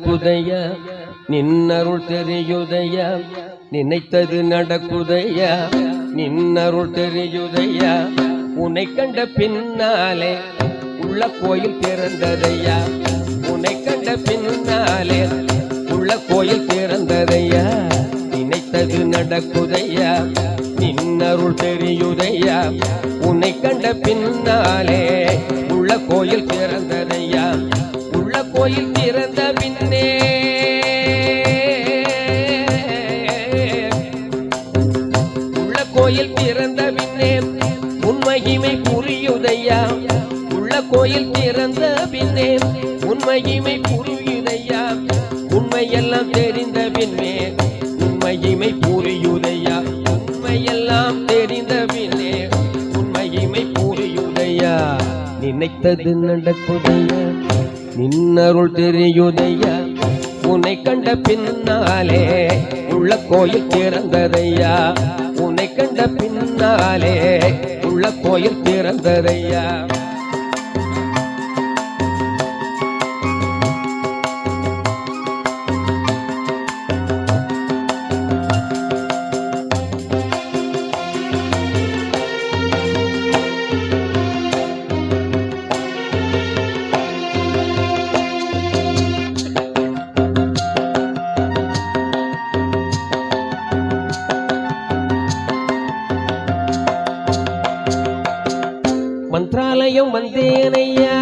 நடக்குதைய நின்னருள் தெரியுதைய நினைத்தது நடக்குதைய நின்னருள் தெரியுதைய உன்னை கண்ட பின்னாலே உள்ள கோயில் திறந்ததையா உன்னை கண்ட பின்னாலே உள்ள கோயில் திறந்ததையா நினைத்தது நடக்குதையா நின்னருள் தெரியுதையா உன்னை கண்ட பின்னாலே கோயில் திறந்த பின்னே. உள்ள கோயில் திறந்த பின்னே. உண்மையுமை புரியுதையா? உள்ள கோயில் திறந்த பின்னே. உண்மையுமை புரியுதையா? உண்மையெல்லாம் தெரிந்த பின்னே. உண்மையுமை புரியுதையா? உண்மையெல்லாம் தெரிந்த பின்னே. உண்மையுமை புரியுதையா? நினைத்தது நடக்குதையா நின்னருள் தெரியுதையா உன்னை கண்ட பின்னாலே உள்ள கோயில் திறந்ததையா? உன்னை கண்ட பின்னாலே உள்ள கோயில் திறந்ததையா? மந்திராலயம் வந்தேனையா?